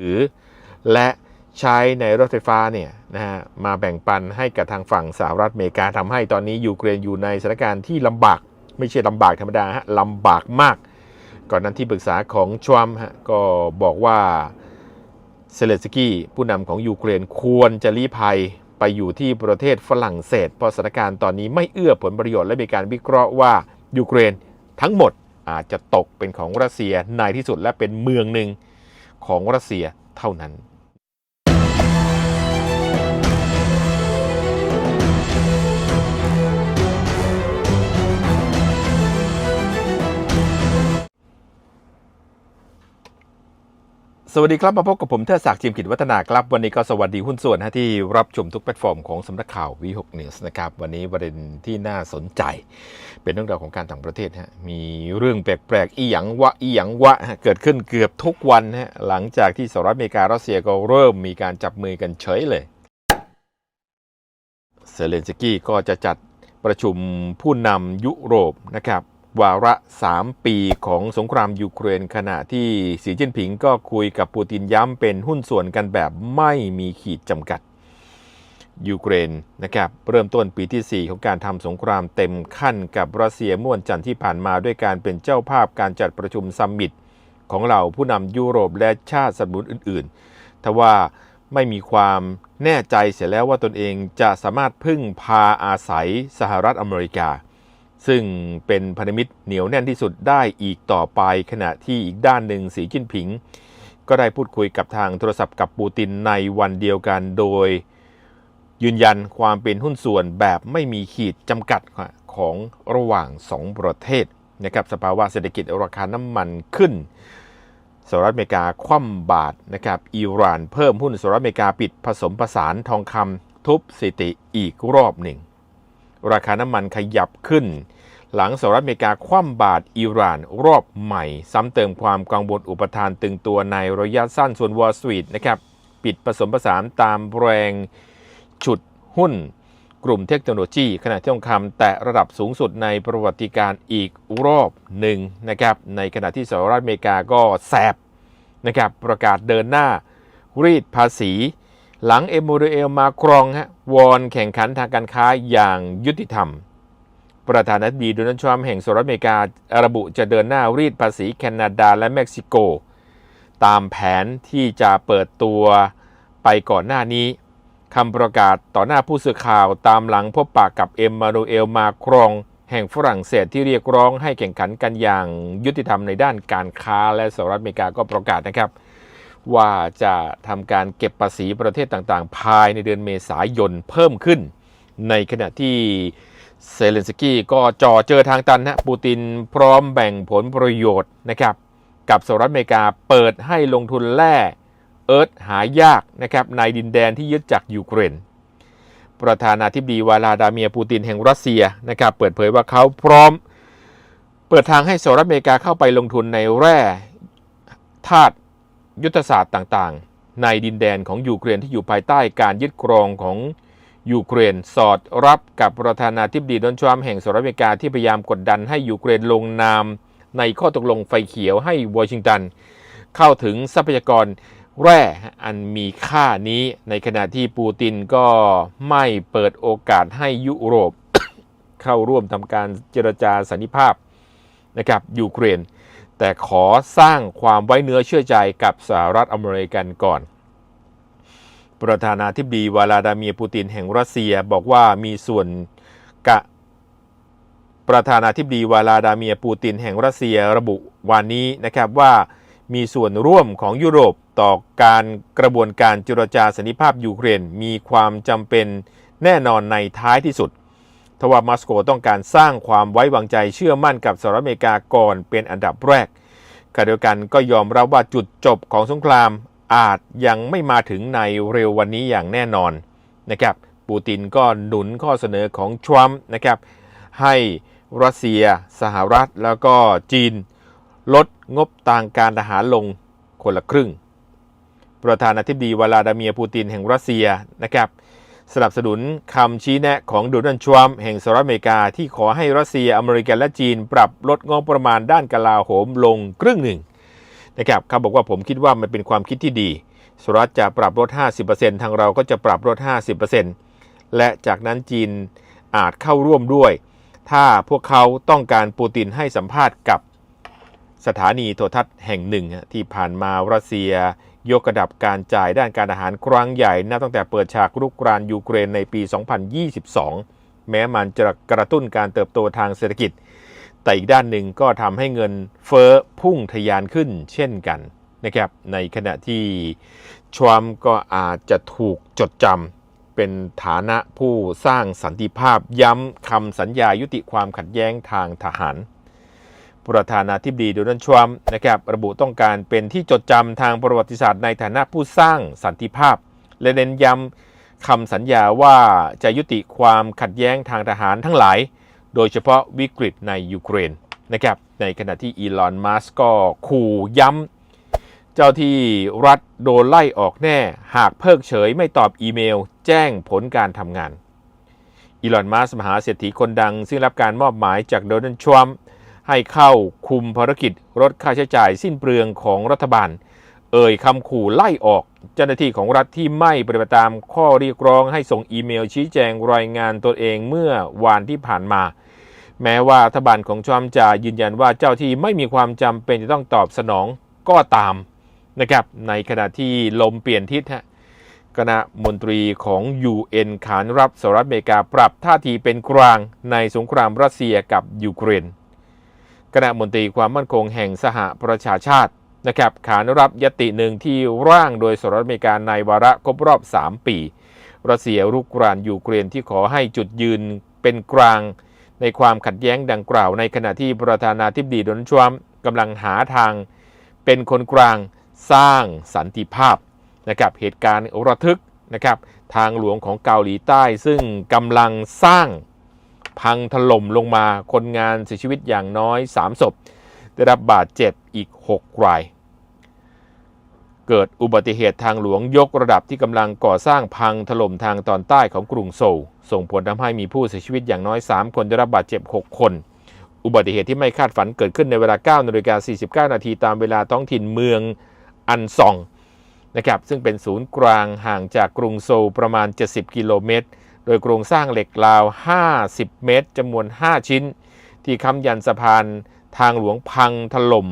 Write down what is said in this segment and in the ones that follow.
ถือ และใช้ในรถไฟฟ้าเนี่ยนะฮะมาแบ่งปันให้กับทางฝั่งสหรัฐอเมริกาทำให้ตอนนี้ยูเครนอยู่ในสถานการณ์ที่ลำบาก ไม่ใช่ลำบากธรรมดาฮะลำบากมาก ก่อนนั้นที่ปรึกษาของทรัมฮะก็บอกว่าเซเลสกี้ผู้นำของยูเครนควรจะลี้ภัยไปอยู่ที่ประเทศฝรั่งเศสเพราะสถานการณ์ตอนนี้ไม่เอื้อผลประโยชน์และมีการวิเคราะห์ว่ายูเครนทั้งหมดอาจจะตกเป็นของรัสเซียในที่สุดและเป็นเมืองหนึ่ง ของรัสเซียเท่านั้น สวัสดีครับ มาพบกับผมเทศศักดิ์จิมกิจวัฒนาครับ วันนี้ก็สวัสดีหุ้นส่วนนะที่รับชมทุกแพลตฟอร์มของสำนักข่าววีหกนิวส์นะครับ วันนี้ประเด็นที่น่าสนใจ เป็นเรื่องราวของการต่างประเทศฮะมีเรื่องแปลกๆอีหยังวะอีหยังวะฮะเกิดขึ้นเกือบทุกวันฮะหลังจากที่สหรัฐอเมริการัสเซียก็เริ่มมีการจับมือกันเฉยเลยเซเลนสกี้ก็จะจัดประชุมผู้นำยุโรปนะครับ วาระ 3 ปีของสงครามยูเครนขณะที่สีจิ้นผิงก็คุยกับปูตินย้ำเป็นหุ้นส่วนกันแบบไม่มีขีดจำกัดยูเครนนะครับเริ่มต้นปีที่ 4 ของการทำสงครามเต็มขั้นกับรัสเซียเมื่อวันจันทร์ที่ผ่านมาด้วยการเป็นเจ้าภาพการจัดประชุมซัมมิตของเราผู้นำยุโรปและชาติสนับสนุนอื่นๆ ทว่าไม่มีความแน่ใจเสียแล้วว่าตนเองจะสามารถพึ่งพาอาศัยสหรัฐอเมริกา ซึ่งเป็นพันธมิตรเหนียวแน่นที่สุดได้อีกต่อไปขณะที่อีกด้านหนึ่งสีจิ้นผิง ก็ได้พูดคุยกับทางโทรศัพท์กับปูตินในวันเดียวกันโดย ยืนยันความเป็นหุ้นส่วนแบบไม่มีขีดจำกัดของระหว่าง 2 ประเทศนะครับสภาวะเศรษฐกิจราคาน้ำมันขึ้นสหรัฐอเมริกาคว่ำบาตรนะครับอิหร่านเพิ่มหุ้นสหรัฐอเมริกาปิดผสมผสานทองคำทุบสิติอีกรอบหนึ่ง ราคาน้ำมันขยับขึ้น หลังสหรัฐอเมริกาคว่ำบาตรอิหร่านรอบใหม่ ซ้ำเติมความกังวลอุปทานตึงตัวในระยะสั้นส่วนวอลสตรีทนะครับปิดผสมผสานตามแรงฉุดหุ้น กลุ่มเทคโนโลยี ขณะที่ทองคำแตะระดับสูงสุดในประวัติการอีกรอบหนึ่งนะครับในขณะที่สหรัฐอเมริกาก็แสบนะครับประกาศเดินหน้ารีดภาษี หลังเอมูเรเอลมาครองฮะวอนแข่งขันทางการค้าอย่างยุติธรรม ประธานาธิบดีโดนัลด์ทรัมป์แห่งสหรัฐอเมริการะบุจะเดินหน้ารีดภาษีแคนาดาและเม็กซิโก ตามแผนที่จะเปิดตัวไปก่อนหน้านี้คำประกาศต่อหน้าผู้สื่อข่าวตามหลังพบปากกับเอ็มมานูเอลมาครอง แห่งฝรั่งเศสที่เรียกร้องให้แข่งขันกันอย่างยุติธรรมในด้านการค้าและสหรัฐอเมริกาก็ประกาศนะครับ ว่าจะทำการเก็บภาษีประเทศต่างๆ ภายในเดือนเมษายนเพิ่มขึ้น ในขณะที่เซเลนสกี้ก็จ่อเจอทางตันนะปูตินพร้อมแบ่งผลประโยชน์นะครับกับสหรัฐอเมริกาเปิดให้ลงทุนแร่เอิร์ธหายากนะครับในดินแดนที่ยึดจากยูเครน ประธานาธิบดีวลาดาเมียปูตินแห่งรัสเซียนะครับเปิดเผยว่าเขาพร้อม เปิดทางให้สหรัฐอเมริกาเข้าไปลงทุนในแร่ธาตุ ยุทธศาสตร์ต่างๆ ในดินแดนของยูเครนที่อยู่ภายใต้การยึดครองของยูเครนสอดรับกับประธานาธิบดีโดนัทรัมป์แห่งสหรัฐอเมริกาที่พยายามกดดันให้ยูเครนลงนามในข้อตกลงไฟเขียวให้วอชิงตัน เข้าถึงทรัพยากรแร่อันมีค่านี้ในขณะที่ปูตินก็ไม่เปิดโอกาสให้ยุโรป เข้าร่วมทำการเจรจาสันนิภาพนะครับยูเครน แต่ขอสร้างความไว้เนื้อเชื่อใจกับสหรัฐอเมริกันก่อน ประธานาธิบดีวลาดาเมียปูตินแห่งรัสเซียบอกว่ามีส่วนกะประธานาธิบดีวลาดาเมียปูตินแห่งรัสเซียระบุวันนี้นะครับว่ามีส่วนร่วมของยุโรปต่อการกระบวนการเจรจาสันนิภาพยูเครนมีความจำเป็นแน่นอนในท้ายที่สุด ทว่ามอสโกต้องการสร้างความไว้วางใจเชื่อมั่นกับสหรัฐอเมริกาก่อนเป็นอันดับแรกขณะเดียวกันก็ยอมรับว่าจุดจบของสงครามอาจยังไม่มาถึงในเร็ววันนี้อย่างแน่นอนนะครับปูตินก็หนุนข้อเสนอของทรัมป์นะครับให้รัสเซีย สหรัฐ แล้วก็จีน ลดงบทางการทหารลงคนละครึ่ง ประธานาธิบดีวลาดาเมียร์ปูตินแห่งรัสเซียนะครับ สนับสนุนคำชี้แนะของโดนัลด์ทรัมป์แห่งสหรัฐอเมริกาที่ขอให้รัสเซียอเมริกันและจีน ปรับลดงบประมาณด้านกลาโหมลงครึ่งหนึ่งนะครับเขาบอกว่าผมคิดว่ามันเป็นความคิดที่ดีสหรัฐจะปรับลด 50%ทางเราก็จะปรับลด 50%และจากนั้นจีนอาจเข้าร่วมด้วย ถ้าพวกเขาต้องการปูตินให้สัมภาษณ์กับสถานีโทรทัศน์แห่งหนึ่งที่ผ่านมารัสเซีย ยกระดับการจ่ายด้านการอาหารครั้งใหญ่นับตั้งแต่เปิดฉากรุกรานยูเครนในปี 2022 แม้มันจะกระตุ้นการเติบโตทางเศรษฐกิจ แต่อีกด้านหนึ่งก็ทำให้เงินเฟ้อพุ่งทะยานขึ้นเช่นกันนะครับ ในขณะที่ทรัมก็อาจจะถูกจดจำเป็นฐานะผู้สร้างสันติภาพย้ำคำสัญญายุติความขัดแย้งทางทหาร ประธานาธิบดีโดนัลด์ทรัมป์นะครับระบุต้องการเป็นที่จดจำทางประวัติศาสตร์ในฐานะผู้สร้างสันติภาพ และเน้นย้ำคำสัญญาว่าจะยุติความขัดแย้งทางทหารทั้งหลาย โดยเฉพาะวิกฤตในยูเครนนะครับในขณะที่อีลอน มัสก์ก็ขู่ย้ำ เจ้าที่รัฐโดนไล่ออกแน่ หากเพิกเฉยไม่ตอบอีเมล แจ้งผลการทำงานอีลอน มัสก์มหาเศรษฐีคนดัง ซึ่งรับการมอบหมายจากโดนัลด์ทรัมป์ ให้เข้าคุมภารกิจลดค่าใช้จ่ายสิ้นเปลืองของรัฐบาล เอ่ยคำขู่ไล่ออกเจ้าหน้าที่ของรัฐที่ไม่ปฏิบัติตามข้อเรียกร้องให้ส่งอีเมลชี้แจงรายงานตนเองเมื่อวานที่ผ่านมา แม้ว่ารัฐบาลของทรัมป์จะยืนยันว่าเจ้าที่ไม่มีความจำเป็นจะต้องตอบสนองก็ตามนะครับในขณะที่ลมเปลี่ยนทิศฮะคณะมนตรีของ UN ขานรับสหรัฐอเมริกาปรับท่าทีเป็นกลางในสงครามรัสเซียกับยูเครน คณะมนตรีความมั่นคงแห่งสหประชาชาตินะครับขานรับยติหนึ่งที่ร่างโดยสหรัฐอเมริกาในวาระครบรอบ 3 ปี รัสเซียรุกรานยูเครนที่ขอให้จุดยืนเป็นกลาง ในความขัดแย้งดังกล่าว ในขณะที่ประธานาธิบดีโดนัลด์ทรัมป์กำลังหาทาง เป็นคนกลางสร้างสันติภาพนะครับเหตุการณ์ระทึกนะครับทางหลวงของเกาหลีใต้ซึ่งกำลังสร้าง พังถล่มลงมาคนงานเสียชีวิตอย่างน้อย 3 ศพ ได้รับบาดเจ็บอีก 6 ราย เกิดอุบัติเหตุทางหลวงยกระดับที่กำลังก่อสร้างพังถล่มทางตอนใต้ของกรุงโซล ส่งผลทำให้มีผู้เสียชีวิตอย่างน้อย 3 คนได้รับบาดเจ็บ 6 คน อุบัติเหตุที่ไม่คาดฝันเกิดขึ้นในเวลา9นาฬิกา49 นาทีตามเวลาท้องถิ่นเมืองอันซองนะครับซึ่งเป็นศูนย์กลางห่างจากกรุงโซลประมาณ 70 กิโลเมตร โดยโครงสร้างเหล็กราว 50 เมตรจำนวน 5 ชิ้น ที่ค้ำยันสะพานทางหลวงพังถล่ม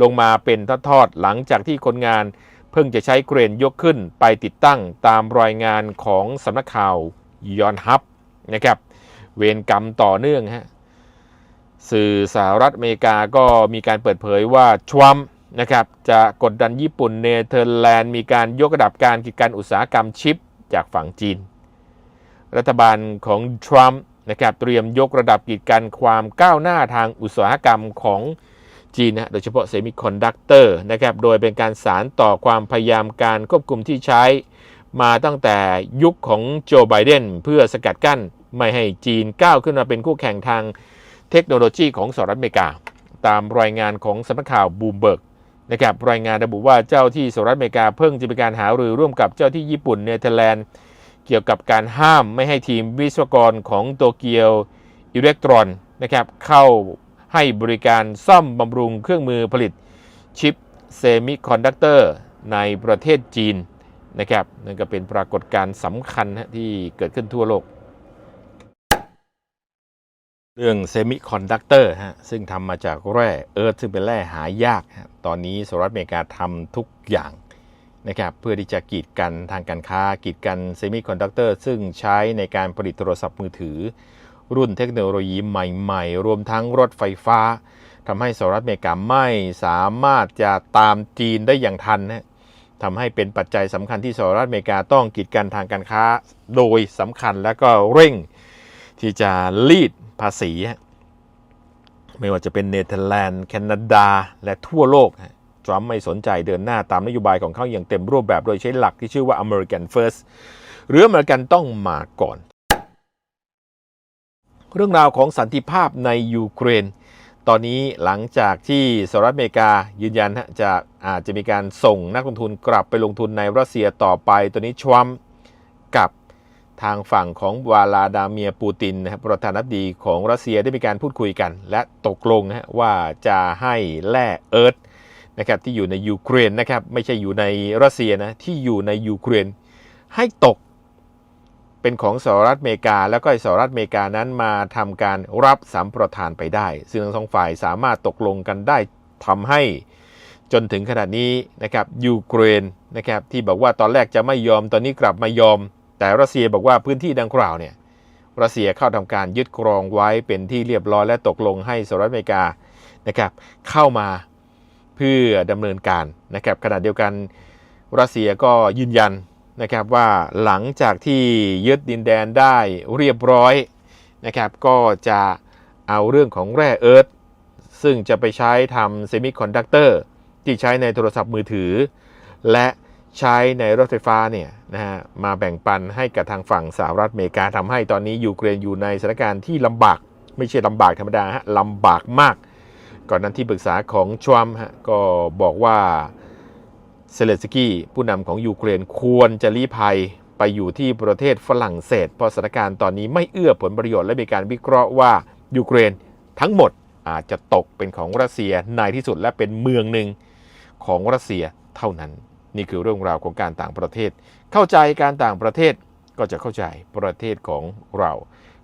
ลงมาเป็นทอดๆหลังจากที่คนงาน เพิ่งจะใช้เครนยกขึ้นไปติดตั้งตามรายงานของสำนักข่าวยอนฮับนะครับ เวรกรรมต่อเนื่องฮะสื่อสหรัฐอเมริกาก็มีการเปิดเผยว่าทรัมนะครับจะกดดันญี่ปุ่นเนเธอร์แลนด์มีการยกระดับการกิจการอุตสาหกรรมชิปจากฝั่งจีน รัฐบาลของทรัมป์นะครับเตรียมยกระดับกิจการความก้าวหน้าทางอุตสาหกรรมของจีนนะโดยเฉพาะเซมิคอนดักเตอร์นะครับโดยเป็นการสารต่อความพยายามการควบคุมที่ใช้ มาตั้งแต่ยุคของโจไบเดนเพื่อสกัดกั้นไม่ให้จีนก้าวขึ้นมาเป็นคู่แข่งทางเทคโนโลยีของสหรัฐอเมริกา ตามรายงานของสำนักข่าวบูมเบิร์กนะครับรายงานระบุว่าเจ้าที่สหรัฐอเมริกาเพิ่งจะมีการหารือร่วมกับเจ้าที่ญี่ปุ่นเนเธอร์แลนด์ เกี่ยวกับการห้ามไม่ให้ทีมวิศวกรของโตเกียวอิเล็กตรอนนะครับเข้าให้บริการซ่อมบำรุงเครื่องมือผลิตชิปเซมิคอนดักเตอร์ในประเทศจีนนะครับนั่นก็เป็นปรากฏการณ์สำคัญที่เกิดขึ้นทั่วโลก เรื่องเซมิคอนดักเตอร์ฮะซึ่งทำมาจากแร่เอิร์ธซึ่งเป็นแร่หายาก ตอนนี้สหรัฐอเมริกาทำทุกอย่าง นะครับเพื่อที่จะกีดกันทางการค้า กีดกันเซมิคอนดักเตอร์ซึ่งใช้ในการผลิตโทรศัพท์มือถือ รุ่นเทคโนโลยีใหม่ๆ รวมทั้งรถไฟฟ้าทำให้สหรัฐอเมริกาไม่สามารถจะตามจีนได้อย่างทันนะทำให้เป็นปัจจัยสำคัญที่สหรัฐอเมริกาต้องกีดกันทางการค้าโดยสำคัญและก็เร่งที่จะรีดภาษี ไม่ว่าจะเป็นเนเธอร์แลนด์ แคนาดา และทั่วโลกฮะ ทรัมป์ไม่สนใจเดินหน้าตามนโยบายของเขาอย่างเต็มรูปแบบโดยใช้หลักที่ชื่อว่า American First หรืออเมริกันต้องมาก่อน เรื่องราวของสันติภาพในยูเครน ตอนนี้หลังจากที่สหรัฐอเมริกายืนยันฮะจะอาจจะมีการส่งนักลงทุนกลับไปลงทุนในรัสเซียต่อไปตัวนี้ทรัมป์กับทางฝั่งของวาลาดาเมียปูตินนะครับประธานาธิบดีของรัสเซียได้มีการพูดคุยกัน และตกลงนะฮะว่าจะให้แร่เอิร์ธ นะครับที่อยู่ในยูเครนนะครับไม่ใช่อยู่ในรัสเซียนะที่อยู่ในยูเครนให้ตกเป็นของสหรัฐอเมริกา แล้วก็สหรัฐอเมริกานั้นมาทำการรับสัมประทานไปได้ ซึ่งทั้งสองฝ่ายสามารถตกลงกันได้ทำให้จนถึงขนาดนี้นะครับยูเครนนะครับที่บอกว่าตอนแรกจะไม่ยอมตอนนี้กลับมายอม แต่รัสเซียบอกว่าพื้นที่ดังกล่าวเนี่ยรัสเซียเข้าทำการยึดครองไว้เป็นที่เรียบร้อยและตกลงให้สหรัฐอเมริกานะครับเข้ามา พื่อดำเนินการนะครับขณะเดียวกันรัสเซียก็ยืนยันนะครับว่าหลังจากที่ยึดดินแดนได้เรียบร้อยนะครับก็จะเอาเรื่องของแร่เอิร์ธซึ่งจะไปใช้ทำเซมิคอนดักเตอร์ที่ใช้ในโทรศัพท์มือถือ และใช้ในรถไฟฟ้าเนี่ยนะฮะมาแบ่งปันให้กับทางฝั่งสหรัฐอเมริกาทำให้ตอนนี้ยูเครนอยู่ในสถานการณ์ที่ลำบาก ไม่ใช่ลำบากธรรมดาฮะลำบากมาก ก่อนนั้นที่ปรึกษาของทรัมฮะก็บอกว่าเซเลสกี้ผู้นำของยูเครนควรจะลี้ภัยไปอยู่ที่ประเทศฝรั่งเศส เพราะสถานการณ์ตอนนี้ไม่เอื้อผลประโยชน์และมีการวิเคราะห์ว่ายูเครนทั้งหมดอาจจะตกเป็นของรัสเซียในที่สุดและเป็นเมืองหนึ่งของรัสเซียเท่านั้น นี่คือเรื่องราวของการต่างประเทศ เข้าใจการต่างประเทศก็จะเข้าใจประเทศของเรา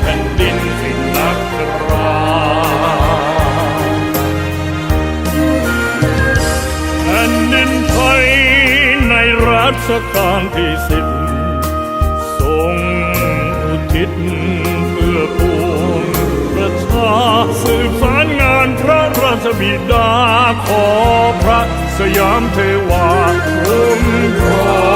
แผ่นดินสินนักราแผ่นดินไทยในรัชกาลที่สิบทรงอุทิศเพื่อปวงประชาสืบสารงานพระราชบิดาขอพระสยามเทวาคุ้มครอง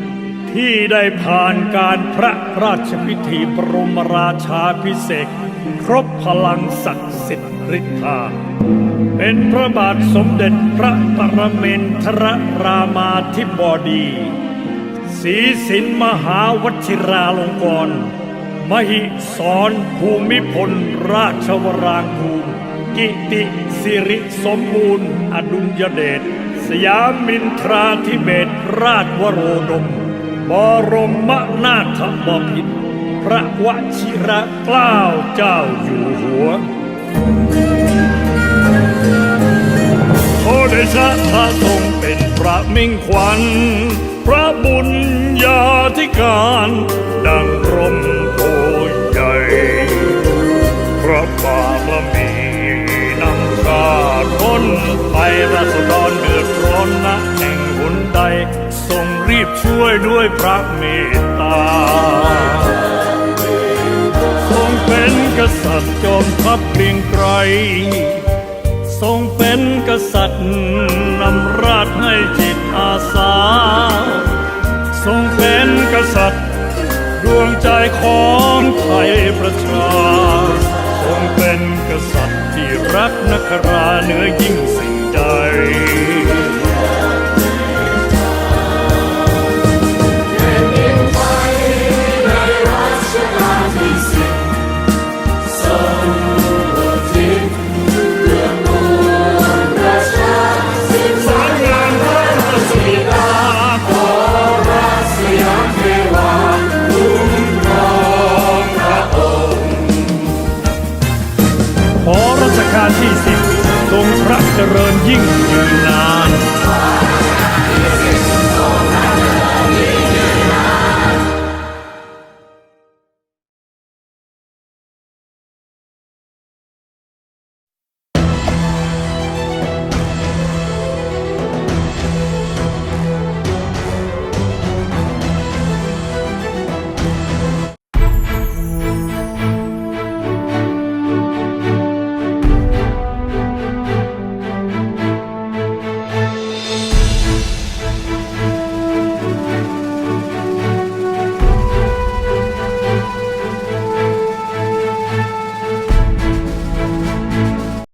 ที่ได้ผ่านการพระราชพิธีบรมราชาพิเศษครบพลังศักดิ์สิทธิ์ฤทธา เป็นพระบาทสมเด็จพระปรเมนทรรามาธิบดีศรีสินมหาวชิราลงกรณ์มหิสรภูมิพลราชวรางคูลกิติสิริสมบูรณ์ อดุลยเดชสยามินทราธิเบศราชวโรดม บรมนาถบพิตรพระวชิระเกล้าเจ้าอยู่หัวโอเดชะพระทรงเป็นพระมิ่งขวัญ พระบุญญาธิการ ดังร่มโพใหญ่พระบารมีนำข้าพ้นไปราษฎรเดือดร้อนนะแห่งหนใด ช่วยด้วยพระเมตตา ทรงเป็นกษัตริย์จอมทัพเกรียงไกร ทรงเป็นกษัตริย์นำราชให้จิตอาสา ทรงเป็นกษัตริย์ดวงใจของไทยประชา ทรงเป็นกษัตริย์ที่รักนักราเหนือยิ่งสิ่งใด